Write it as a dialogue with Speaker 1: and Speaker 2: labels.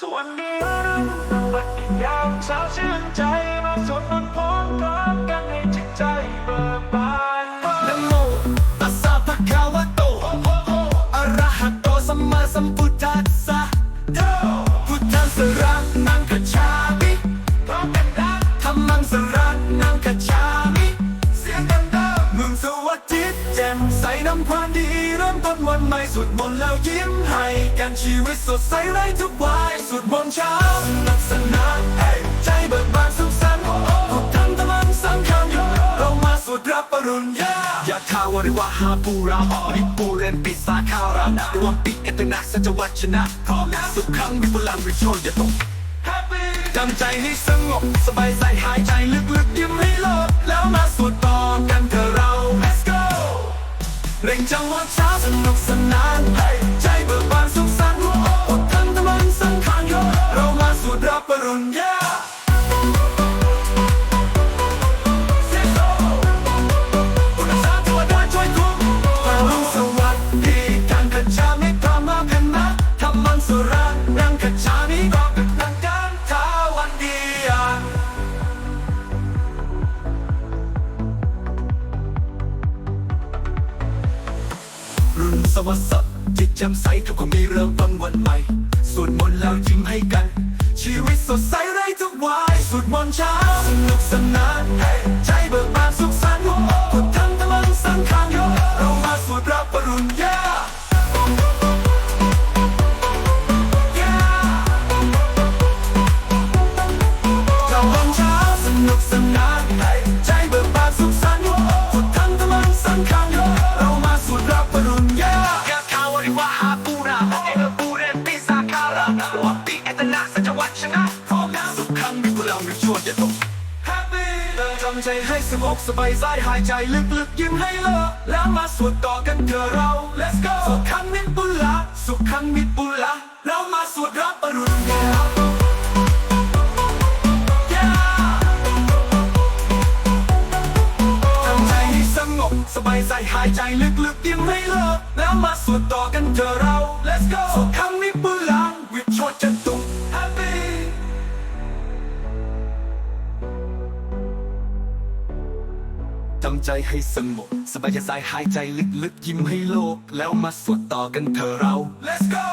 Speaker 1: ส่วนนี้บัดยามเช้าชื่นใจมาสวดมนต์พร้อมกันกันให้จิตใจเบิกบาน
Speaker 2: นโมตัสสะภะคะวะโตอะระหะโตสัมมาสัมพุทธัสสะพุทธังสรณังคัจฉามิพร้อมกันนะธัมมังสรณังคัจฉามิ เสียงดังๆมึงสวัสดิแจ่มใสน้ำความดีเริ่มต้น วันใหม่สวดมนแล้วยิ้มให้กันชีวิตสดใสไร้ทุกวายสวดมนเช้าสนุกสนานให้ใจเบิกบานสุขสันต์พุทธังธรรมังสังฆังเรามาสวดรับปรุญญายะคาวริวะหาปูราริปูเรนปิสาคารานะรวมปิเอตนะสัจวัชนะพร้อมนะสุขขังมีพลังวิชยตก
Speaker 1: Happy
Speaker 2: จำใจให้สงบสบายใจหายใจลึกๆยิ้มให้โลดแล้วมาสวดต่อกัน เร่งจังหวะช้าสนุกสนานให้ใจเบิกบาน รุ่นสวัสดิ์จิตแจ่มใสทุกคนมีเริ่มต้นวันใหม่สวดมนต์แล้วยิ้มให้กัน ชีวิตสดใสไร้ทุกวายสวดมนต์เช้าสนุกสนาน ว่าวริวะหาปูราเอเอปูเรนปิสาคาระวัดปิเอตนาสัจวัชนะพร้อมนะสุขขังมีพลังมีชวนจะตก
Speaker 1: Happy
Speaker 2: ทำใจให้สงบสบายใจหายใจลึกๆยิ้มให้เลอะแล้วมาสวดต่อกันเถอะเรา Let's go สุขขังมิตรบุลาสุขขังมิตรบุ บสบายใจหายใจลึกๆยิ้มให้เลิกแล้วมาสวดต่อกันเถอะเรา Let's go สวดคำนี้ปืนลังวิชดจะตุง Happy ทำใจให้สงบสบายใจหายใจลึกๆยิ้มให้โลก แล้วมาสวดต่อกันเถอะเรา Let's go